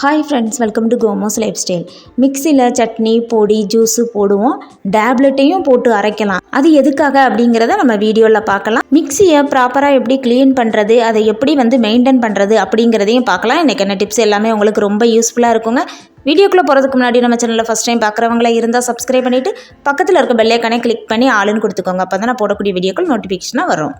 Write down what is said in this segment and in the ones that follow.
Hi friends welcome to கோமோஸ் lifestyle மிக்சியில் சட்னி பொடி ஜூஸு போடுவோம். டேப்லெட்டையும் போட்டு அரைக்கலாம். அது எதுக்காக அப்படிங்கிறத நம்ம வீடியோவில் பார்க்கலாம். மிக்சியை ப்ராப்பராக எப்படி க்ளீன் பண்ணுறது அதை எப்படி வந்து மெயின்டைன் பண்ணுறது அப்படிங்கிறதையும் பார்க்கலாம். இன்றைக்கி என்ன டிப்ஸ் எல்லாமே உங்களுக்கு ரொம்ப யூஸ்ஃபுல்லாக இருக்குங்க. வீடியோக்குள்ளே போகிறதுக்கு முன்னாடி நம்ம சேனலில் ஃபஸ்ட் டைம் பார்க்குறவங்களா இருந்தால் சப்ஸ்கிரைப் பண்ணிவிட்டு பக்கத்தில் இருக்க பெல்லைக்கானே கிளிக் பண்ணி ஆளுன்னு கொடுத்துக்கோங்க. அப்போ தான் நான் போடக்கூடிய வீடியோக்கள் நோட்டிஃபிகேஷனாக வரும்.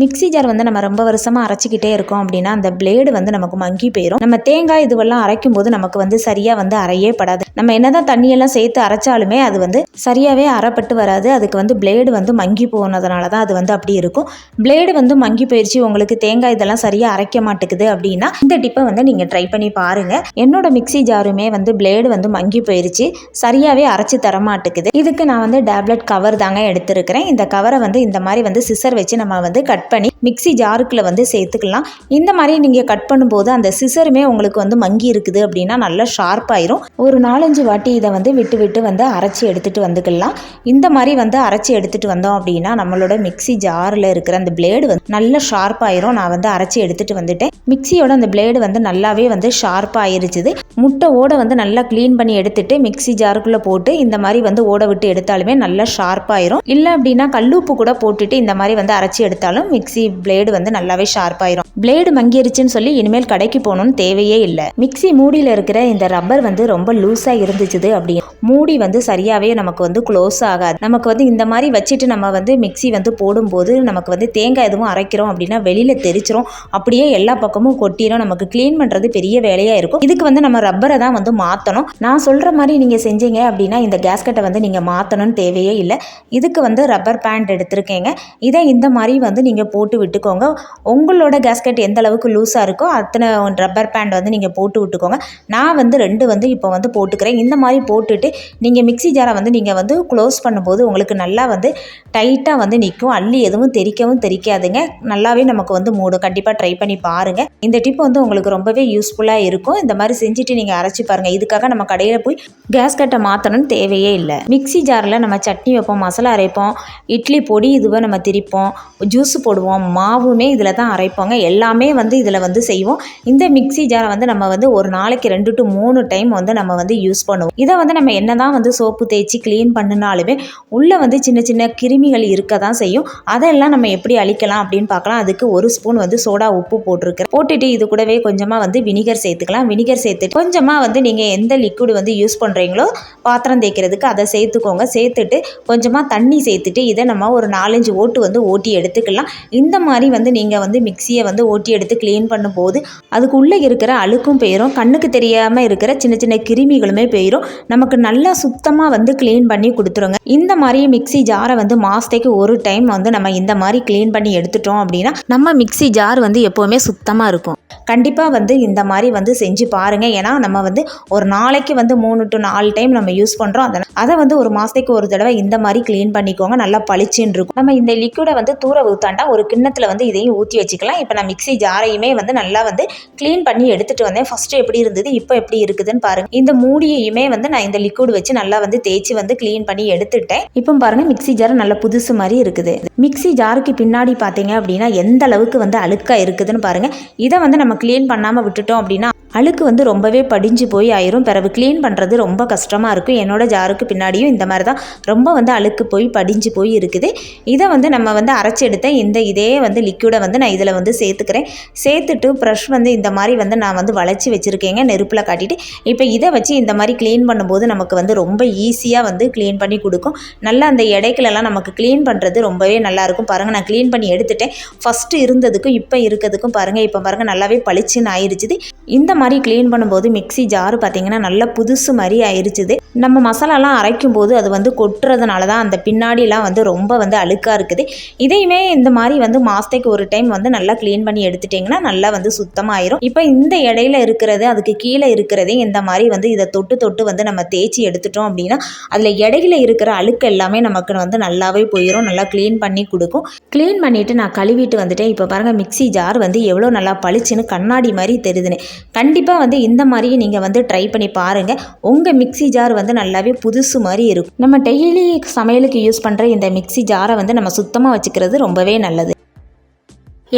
மிக்ஸி ஜார் வந்து நம்ம ரொம்ப வருஷமாக அரைச்சிக்கிட்டே இருக்கோம் அப்படின்னா அந்த பிளேடு வந்து நமக்கு மங்கி போயிடும் நம்ம தேங்காய் இதுவெல்லாம் அரைக்கும் போது நமக்கு வந்து சரியாக வந்து அரையே படாது. நம்ம என்னதான் தண்ணியெல்லாம் சேர்த்து அரைச்சாலுமே அது வந்து சரியாகவே அரைப்பட்டு வராது. அதுக்கு வந்து பிளேடு வந்து மங்கி போனதுனால தான் அது வந்து அப்படி இருக்கும். பிளேடு வந்து மங்கி போயிடுச்சு உங்களுக்கு தேங்காய் இதெல்லாம் சரியாக அரைக்க மாட்டேங்குது அப்படின்னா இந்த டிப்பை வந்து நீங்கள் ட்ரை பண்ணி பாருங்கள் என்னோட மிக்ஸி ஜாருமே வந்து பிளேடு வந்து மங்கி போயிடுச்சு சரியாகவே அரைச்சி தர மாட்டேங்குது. இதுக்கு நான் வந்து டேப்லெட் கவர் தாங்க எடுத்திருக்கிறேன். இந்த கவரை வந்து இந்த மாதிரி வந்து சிசர் வச்சு நம்ம வந்து கட் பண்ணி மிக்ஸி ஜாருக்குள்ளே வந்து சேர்த்துக்கலாம். இந்த மாதிரி நீங்கள் கட் பண்ணும்போது அந்த சிசருமே உங்களுக்கு வந்து மங்கி இருக்குது அப்படின்னா நல்லா ஷார்ப்பாயிரும் ஒரு நாலஞ்சு வாட்டி இதை வந்து விட்டு விட்டு வந்து அரைச்சி எடுத்துகிட்டு வந்துக்கலாம். இந்த மாதிரி வந்து அரைச்சி எடுத்துகிட்டு வந்தோம் அப்படின்னா நம்மளோட மிக்ஸி ஜாரில் இருக்கிற அந்த பிளேடு வந்து நல்லா ஷார்ப்பாயிரும் நான் வந்து அரைச்சி எடுத்துகிட்டு வந்துட்டேன். மிக்ஸியோட அந்த பிளேடு வந்து நல்லாவே வந்து ஷார்ப்பாயிருச்சுது முட்டை ஓட வந்து நல்லா க்ளீன் பண்ணி எடுத்துட்டு மிக்ஸி ஜாருக்குள்ளே போட்டு இந்த மாதிரி வந்து ஓட விட்டு எடுத்தாலுமே நல்லா ஷார்ப்பாயிரும் இல்லை அப்படின்னா கல்லுப்பு கூட போட்டுட்டு இந்த மாதிரி வந்து அரைச்சி எடுத்தாலும் மிக்ஸி பிளேடு வந்து நல்லாவே ஷார்ப்பாயிரும் பிளேடு மங்கிருச்சுன்னு சொல்லி இனிமேல் கடைக்கு போகணும்னு தேவையே இல்லை. மிக்ஸி மூடியில் இருக்கிற இந்த ரப்பர் வந்து ரொம்ப லூஸாக இருந்துச்சுது அப்படின்னு மூடி வந்து சரியாகவே நமக்கு வந்து க்ளோஸ் ஆகாது. நமக்கு வந்து இந்த மாதிரி வச்சுட்டு நம்ம வந்து மிக்ஸி வந்து போடும்போது நமக்கு வந்து தேங்காய் எதுவும் அரைக்கிறோம் அப்படின்னா வெளியில் தெரிச்சிரும். அப்படியே எல்லா பக்கமும் கொட்டிடும் நமக்கு க்ளீன் பண்ணுறது பெரிய வேலையாக இருக்கும். இதுக்கு வந்து நம்ம ரப்பரை தான் வந்து மாற்றணும் நான் சொல்கிற மாதிரி நீங்கள் செஞ்சீங்க அப்படின்னா இந்த கேஸ்கெட்டை வந்து நீங்கள் மாற்றணும்னு தேவையே இல்லை. இதுக்கு வந்து ரப்பர் பேண்ட் எடுத்திருக்கேங்க. இதை இந்த மாதிரி வந்து நீங்கள் போட்டு விட்டுக்கோங்க. உங்களோட கேஸ்கெட் எந்த அளவுக்கு லூஸாக இருக்கோ அத்தனை ரப்பர் பேண்ட் வந்து நீங்கள் போட்டு விட்டுக்கோங்க. நான் வந்து ரெண்டு வந்து இப்போ வந்து போட்டுக்கிறேன். இந்த மாதிரி போட்டுட்டு நீங்கள் மிக்ஸி ஜாரை வந்து நீங்கள் வந்து க்ளோஸ் பண்ணும்போது உங்களுக்கு நல்லா வந்து டைட்டாக வந்து நிற்கும் அள்ளி எதுவும் தெரிக்கவும் தெரிக்காதுங்க. நல்லாவே நமக்கு வந்து மூடும். கண்டிப்பாக ட்ரை பண்ணி பாருங்கள் இந்த டிப் வந்து உங்களுக்கு ரொம்பவே யூஸ்ஃபுல்லாக இருக்கும். இந்த மாதிரி செஞ்சுட்டு நீங்கள் அரைச்சி பாருங்கள் இதுக்காக நம்ம கடையில் போய் கேஸ் கட்டை மாற்றணும்னு தேவையே இல்லை. மிக்ஸி ஜாரில் நம்ம சட்னி வைப்போம் மசாலா அரைப்போம் இட்லி பொடி இதுவை நம்ம திரிப்போம் ஜூஸ் போடுவோம். மாவுமே இதில் தான் அரைப்போங்க. எல்லாமே வந்து இதில் வந்து செய்வோம். இந்த மிக்ஸி ஜாரை வந்து நம்ம வந்து ஒரு நாளைக்கு ரெண்டு டு மூணு டைம் வந்து நம்ம வந்து யூஸ் பண்ணுவோம். இதை வந்து நம்ம என்ன தான் வந்து சோப்பு தேய்ச்சி க்ளீன் பண்ணினாலுமே உள்ளே வந்து சின்ன சின்ன கிருமிகள் இருக்க தான் செய்யும். அதெல்லாம் நம்ம எப்படி அழிக்கலாம் அப்படின்னு பார்க்கலாம். அதுக்கு ஒரு ஸ்பூன் வந்து சோடா உப்பு போட்டிருக்கேன் போட்டுட்டு இது கூடவே கொஞ்சமாக வந்து வினிகர் சேர்த்துக்கலாம். வினிகர் சேர்த்துட்டு கொஞ்சமாக வந்து நீங்கள் எந்த லிக்விட் வந்து யூஸ் பண்ணுறீங்களோ பாத்திரம் தேய்க்கிறதுக்கு அதை சேர்த்துக்கோங்க. சேர்த்துட்டு கொஞ்சமாக தண்ணி சேர்த்துட்டு இதை நம்ம ஒரு நாலஞ்சு ஓட்டு வந்து ஓட்டி எடுத்துக்கலாம். இந்த மாதிரி வந்து நீங்கள் வந்து மிக்சியை வந்து ஓட்டி எடுத்து க்ளீன் பண்ணும்போது அதுக்குள்ளே இருக்கிற அழுக்கும் போயிடும் கண்ணுக்கு தெரியாமல் இருக்கிற சின்ன சின்ன கிருமிகளுமே போயிடும் நமக்கு நல்லா சுத்தமாக வந்து க்ளீன் பண்ணி கொடுத்துருங்க. இந்த மாதிரி மிக்ஸி ஜாரை வந்து மாதத்துக்கு ஒரு டைம் வந்து நம்ம இந்த மாதிரி க்ளீன் பண்ணி எடுத்துட்டோம் அப்படின்னா நம்ம மிக்ஸி ஜார் வந்து எப்போவுமே சுத்தமாக இருக்கும். கண்டிப்பாக வந்து இந்த மாதிரி வந்து செஞ்சு பாருங்கள் ஏன்னா நம்ம வந்து ஒரு நாளைக்கு வந்து மூணு டு நாலு டைம் நம்ம யூஸ் பண்ணுறோம் அதை அதை வந்து ஒரு மாதத்துக்கு ஒரு தடவை இந்த மாதிரி க்ளீன் பண்ணிக்கோங்க. நல்லா பளிச்சுன்னு இருக்கும். நம்ம இந்த லிக்விடை வந்து தூர ஊற்றாண்டா ஒரு கிண்ணத்தில் வந்து இதையும் ஊற்றி வச்சுக்கலாம். இப்போ நான் மிக்ஸி ஜாரையுமே வந்து நல்லா வந்து க்ளீன் பண்ணி எடுத்துகிட்டு வந்தேன். ஃபஸ்ட்டு எப்படி இருந்தது இப்போ எப்படி இருக்குதுன்னு பாருங்கள் இந்த மூடியையுமே வந்து நான் இந்த லிக்விட் வச்சு நல்லா வந்து தேய்ச்சி வந்து க்ளீன் பண்ணி எடுத்துட்டேன். இப்போ பாருங்கள் மிக்ஸி ஜார் நல்ல புதுசு மாதிரி இருக்குது. மிக்ஸி ஜாருக்கு பின்னாடி பார்த்தீங்க அப்படின்னா எந்த அளவுக்கு வந்து அழுக்காக இருக்குதுன்னு பாருங்கள் இதை வந்து நம்ம க்ளீன் பண்ணாமல் விட்டுட்டோம் அப்படின்னா அழுக்கு வந்து ரொம்பவே படிஞ்சு போய் ஆயிரும். பிறகு க்ளீன் பண்ணுறது ரொம்ப கஷ்டமாக இருக்கும். என்னோடய ஜாருக்கு பின்னாடியும் இந்த மாதிரி தான். ரொம்ப வந்து அழுக்கு போய் படிஞ்சு போய் இருக்குது. இதை வந்து நம்ம வந்து அரைச்சி எடுத்த இந்த இதே வந்து லிக்யூடை வந்து நான் இதில் வந்து சேர்த்துக்கிறேன். சேர்த்துட்டு ப்ரஷ் வந்து இந்த மாதிரி வந்து நான் வந்து வளைச்சி வச்சுருக்கேங்க. நெருப்பில் காட்டிட்டு. இப்போ இதை வச்சு இந்த மாதிரி க்ளீன் பண்ணும்போது நமக்கு வந்து ரொம்ப ஈஸியாக வந்து க்ளீன் பண்ணி கொடுக்கும். நல்லா அந்த இடைக்கிலலாம் நமக்கு க்ளீன் பண்ணுறது ரொம்பவே நல்லாயிருக்கும் பாருங்கள் நான் க்ளீன் பண்ணி எடுத்துட்டேன். ஃபஸ்ட்டு இருந்ததுக்கும் இப்போ இருக்கிறதுக்கும் பாருங்கள் இப்போ பாருங்கள் நல்லாவே பளிச்சுன்னு ஆயிடுச்சுது இந்த மாதிரி க்ளீன் பண்ணும்போது மிக்ஸி ஜார் பார்த்தீங்கன்னா நல்ல புதுசு மாதிரி ஆயிடுச்சுது நம்ம மசாலாலாம் அரைக்கும் போது அது வந்து கொட்டுறதுனால தான் அந்த பின்னாடிலாம் வந்து ரொம்ப வந்து அழுக்காக இருக்குது. இதையுமே இந்த மாதிரி வந்து மாதத்துக்கு ஒரு டைம் வந்து நல்லா க்ளீன் பண்ணி எடுத்துட்டிங்கன்னா நல்லா வந்து சுத்தமாயிரும். இப்போ இந்த இடையில இருக்கிறது அதுக்கு கீழே இருக்கிறதே இந்த மாதிரி வந்து இதை தொட்டு தொட்டு வந்து நம்ம தேய்ச்சி எடுத்துட்டோம் அப்படின்னா அதில் இடையில இருக்கிற அழுக்கு எல்லாமே நமக்கு வந்து நல்லாவே போயிடும் நல்லா க்ளீன் பண்ணி கொடுக்கும். க்ளீன் பண்ணிவிட்டு நான் கழுவிட்டு வந்துட்டேன். இப்போ பாருங்கள் மிக்ஸி ஜார் வந்து எவ்வளோ நல்லா பளிச்சுன்னு கண்ணாடி மாதிரி தெரியுதுன்னு கண்டிப்பாக கண்டிப்பாக வந்து இந்த மாதிரியும் நீங்கள் வந்து ட்ரை பண்ணி பாருங்கள் உங்கள் மிக்ஸி ஜார் வந்து நல்லாவே புதுசு மாதிரி இருக்கும். நம்ம டெய்லி சமையலுக்கு யூஸ் பண்ணுற இந்த மிக்ஸி ஜாரை வந்து நம்ம சுத்தமாக வச்சுக்கிறது ரொம்பவே நல்லது.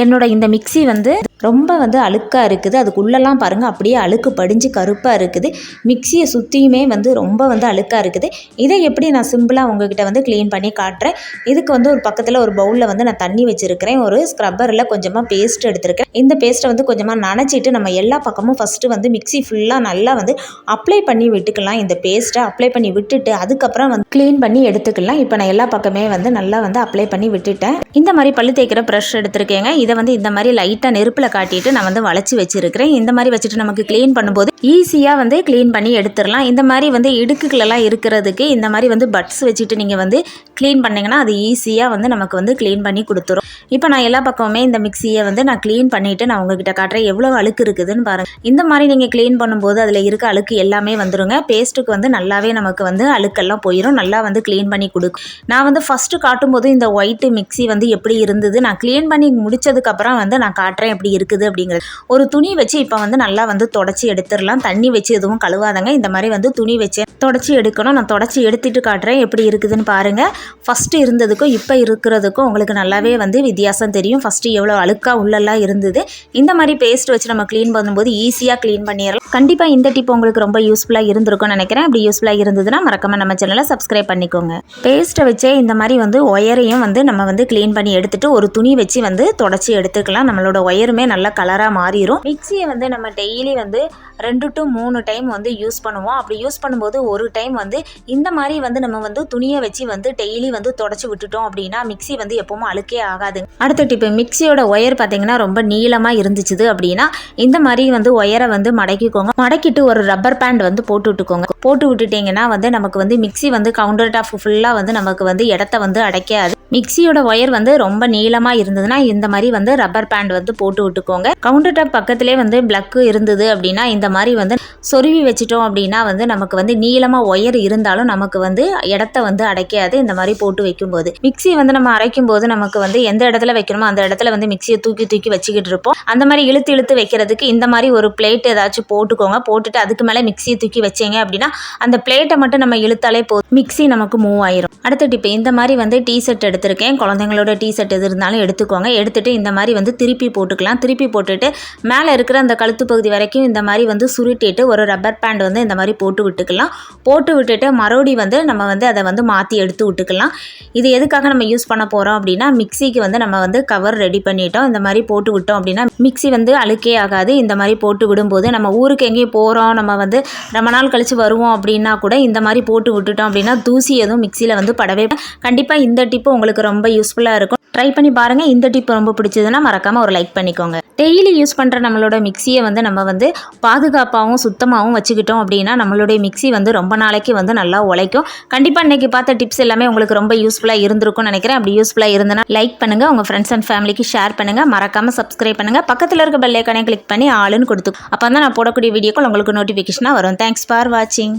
என்னோட இந்த மிக்ஸி வந்து ரொம்ப வந்து அழுக்காக இருக்குது. அதுக்குள்ளெல்லாம் பாருங்கள் அப்படியே அழுக்கு படிஞ்சு கருப்பாக இருக்குது. மிக்சியை சுற்றியுமே வந்து ரொம்ப வந்து அழுக்காக இருக்குது. இதை எப்படி நான் சிம்பிளாக உங்ககிட்ட வந்து க்ளீன் பண்ணி காட்டுறேன்? இதுக்கு வந்து ஒரு பக்கத்தில் ஒரு பவுலில் வந்து நான் தண்ணி வச்சுருக்கிறேன். ஒரு ஸ்க்ரப்பரில் கொஞ்சமாக பேஸ்ட் எடுத்திருக்கேன் இந்த பேஸ்ட்டை வந்து கொஞ்சமாக நனைச்சிட்டு நம்ம எல்லா பக்கமும் ஃபஸ்ட்டு வந்து மிக்ஸி ஃபுல்லாக நல்லா வந்து அப்ளை பண்ணி விட்டுக்கலாம். இந்த பேஸ்ட்டை அப்ளை பண்ணி விட்டுட்டு அதுக்கப்புறம் வந்து க்ளீன் பண்ணி எடுத்துக்கலாம். இப்போ நான் எல்லா பக்கமே வந்து நல்லா வந்து அப்ளை பண்ணி விட்டுட்டேன். இந்த மாதிரி பல்லு தேய்க்கிற ப்ரஷ் எடுத்திருக்கேங்க. இதை வந்து இந்த மாதிரி லைட்டாக நெருப்பில் காட்டிட்டு நான் வந்து வளைச்சி வச்சிருக்கிறேன். இந்த மாதிரி வச்சுட்டு நமக்கு க்ளீன் பண்ணும்போது ஈஸியாக வந்து க்ளீன் பண்ணி எடுத்துடலாம். இந்த மாதிரி வந்து இடுக்குகளெல்லாம் இருக்கிறதுக்கு இந்த மாதிரி வந்து பட்ஸ் வச்சுட்டு நீங்கள் வந்து க்ளீன் பண்ணிங்கன்னா அது ஈஸியாக வந்து நமக்கு வந்து க்ளீன் பண்ணி கொடுத்துரும். இப்போ நான் எல்லா பக்கமுமே இந்த மிக்சியை வந்து நான் க்ளீன் பண்ணிவிட்டு நான் உங்ககிட்ட காட்டுறேன் எவ்வளோ அழுக்கு இருக்குதுன்னு பாருங்கள் இந்த மாதிரி நீங்கள் க்ளீன் பண்ணும்போது அதில் இருக்க அழுக்கு எல்லாமே வந்துருங்க. பேஸ்ட்டுக்கு வந்து நல்லாவே நமக்கு வந்து அழுக்கெல்லாம் போயிடும் நல்லா வந்து க்ளீன் பண்ணி கொடுக்கும். நான் வந்து ஃபஸ்ட்டு காட்டும்போது இந்த ஒயிட்டு மிக்ஸி வந்து எப்படி இருந்தது நான் க்ளீன் பண்ணி முடிச்சதுக்கப்புறம் வந்து நான் காட்டுறேன் எப்படி இருக்குது அப்படிங்கிறது. ஒரு துணி வச்சு இப்போ வந்து நல்லா வந்து தொடச்சி எடுத்துடலாம். தண்ணி வச்சு எதுவும் கழுவாதங்க. இந்த மாதிரி வந்து துணி வச்சு தொடச்சி எடுக்கணும். நான் தொடச்சி எடுத்துட்டு காட்டுறேன் எப்படி இருக்குதுன்னு பாருங்கள் ஃபஸ்ட்டு இருந்ததுக்கும் இப்போ இருக்கிறதுக்கும் உங்களுக்கு நல்லாவே வந்து வித்தியாசம் தெரியும். ஃபஸ்ட்டு எவ்வளோ அழுக்காக உள்ளெல்லாம் இருந்தது. இந்த மாதிரி பேஸ்ட் வச்சு நம்ம க்ளீன் பண்ணும்போது ஈஸியாக க்ளீன் பண்ணிடலாம். கண்டிப்பாக இந்த டிப் உங்களுக்கு ரொம்ப யூஸ்ஃபுல்லாக இருந்திருக்கும்னு நினைக்கிறேன். அப்படி யூஸ்ஃபுல்லாக இருந்ததுன்னா மறக்காம நம்ம சேனலை சப்ஸ்கிரைப் பண்ணிக்கோங்க. பேஸ்ட்டை வச்சே இந்த மாதிரி வந்து ஒயரையும் வந்து நம்ம வந்து க்ளீன் பண்ணி எடுத்துட்டு ஒரு துணி வச்சு வந்து தொடச்சி எடுத்துக்கலாம். நம்மளோட ஒயருமே நல்லா கலராக மாறிடும் மிக்சியை வந்து நம்ம டெய்லி வந்து ரெண்டு டு மூணு டைம் வந்து யூஸ் பண்ணுவோம். அப்படி யூஸ் பண்ணும்போது ஒரு டைம் வந்து இந்த மாதிரி வந்து நம்ம வந்து துணியை வச்சு வந்து டெய்லி வந்து தொடச்சி விட்டுட்டோம் அப்படின்னா மிக்ஸி வந்து எப்பவும் அழுக்கே ஆகாது அடுத்த டிப்பு மிக்சியோட ஒயர் பார்த்தீங்கன்னா ரொம்ப நீளமாக இருந்துச்சுது அப்படின்னா இந்த மாதிரி வந்து ஒயரை வந்து மடக்கிக்கோங்க. மடக்கிட்டு ஒரு ரப்பர் பேண்ட் வந்து போட்டு விட்டுக்கோங்க. போட்டு விட்டுட்டீங்கன்னா வந்து நமக்கு வந்து மிக்ஸி வந்து கவுண்டர் டாப் ஃபுல்லாக வந்து நமக்கு வந்து இடத்த வந்து அடைக்காது. மிக்சியோட ஒயர் வந்து ரொம்ப நீளமாக இருந்ததுன்னா இந்த மாதிரி வந்து ரப்பர் பேண்ட் வந்து போட்டு விட்டுக்கோங்க. கவுண்டர் டாப் பக்கத்திலே வந்து பிளக்கு இருந்தது அப்படின்னா இந்த மாதிரி வந்து சொருவி வச்சிட்டோம் அப்படின்னா வந்து நமக்கு வந்து நீளமாக ஒயர் இருந்தாலும் நமக்கு வந்து இடத்த வந்து அடைக்காது. இந்த மாதிரி போட்டு வைக்கும்போது. மிக்ஸி வந்து நம்ம அரைக்கும் போது நமக்கு வந்து எந்த இடத்துல வைக்கணுமோ அந்த இடத்துல வந்து மிக்ஸியை தூக்கி தூக்கி வச்சுக்கிட்டு இருப்போம். அந்த மாதிரி இழுத்து இழுத்து வைக்கிறதுக்கு இந்த மாதிரி ஒரு பிளேட் ஏதாச்சும் போட்டுக்கோங்க. போட்டுட்டு அதுக்கு மேலே மிக்ஸியை தூக்கி வச்சீங்க அப்படின்னா அந்த பிளேட்டை மட்டும் நம்ம இழுத்தாலே போதும். மிக்ஸி நமக்கு மூவ் ஆயிரும். அடுத்த இப்போ இந்த மாதிரி வந்து டீ செட் எடுத்திருக்கேன். குழந்தைங்களோட டீ செட் எது இருந்தாலும் எடுத்துக்கோங்க. எடுத்துட்டு இந்த மாதிரி வந்து திருப்பி போட்டுக்கலாம். திருப்பி போட்டுட்டு மேலே இருக்கிற அந்த கழுத்து பகுதி வரைக்கும் இந்த மாதிரி வந்து சுருட்டிட்டு ஒரு ரப்பர் பேண்ட் வந்து இந்த மாதிரி போட்டு விட்டுக்கலாம். போட்டு விட்டுட்டு மறுபடி வந்து நம்ம வந்து அதை வந்து மாற்றி எடுத்து விட்டுக்கலாம். இது எதுக்காக நம்ம யூஸ் பண்ண போகிறோம் அப்படின்னா மிக்சிக்கு வந்து நம்ம நம்ம வந்து கவர் ரெடி பண்ணிட்டோம். இந்த மாதிரி போட்டு விட்டோம் அப்படின்னா மிக்ஸி வந்து அழுக்கே ஆகாது. இந்த மாதிரி போட்டு விடும்போது நம்ம ஊருக்கு எங்கேயும் போகிறோம் நம்ம வந்து ரொம்ப நாள் கழித்து வருவோம் அப்படின்னா கூட இந்த மாதிரி போட்டு விட்டுட்டோம் அப்படின்னா தூசி எதுவும் மிக்சியில் வந்து படவே கண்டிப்பாக இந்த டிப்பு உங்களுக்கு ரொம்ப யூஸ்ஃபுல்லாக இருக்கும். ட்ரை பண்ணி பாருங்கள் இந்த டிப் ரொம்ப பிடிச்சதுன்னா மறக்காமல் ஒரு லைக் பண்ணிக்கோங்க. டெய்லி யூஸ் பண்ணுற நம்மளோட மிக்சியை வந்து நம்ம வந்து பாதுகாப்பாகவும் சுத்தமாகவும் வச்சுக்கிட்டோம் அப்படின்னா நம்மளுடைய மிக்ஸி வந்து ரொம்ப நாளைக்கு வந்து நல்லா உழைக்கும். கண்டிப்பாக இன்றைக்கி பார்த்த டிப்ஸ் எல்லாமே உங்களுக்கு ரொம்ப யூஸ்ஃபுல்லாக இருந்திருக்கும்னு நினைக்கிறேன். அப்படி யூஸ்ஃபுல்லாக இருந்தனா லைக் பண்ணுங்கள் உங்கள் ஃப்ரெண்ட்ஸ் அண்ட் ஃபேமிலிக்கு ஷேர் பண்ணுங்கள் மறக்காமல் சப்ஸ்கிரைப் பண்ணுங்கள் பக்கத்தில் இருக்க பெல்லைக்கானே கிளிக் பண்ணி ஆளுன்னு கொடுத்து அப்போ தான் நான் போடக்கூடிய வீடியோக்கள் உங்களுக்கு நோட்டிஃபிகேஷனாக வரும். தேங்க்ஸ் ஃபார் வாட்சிங்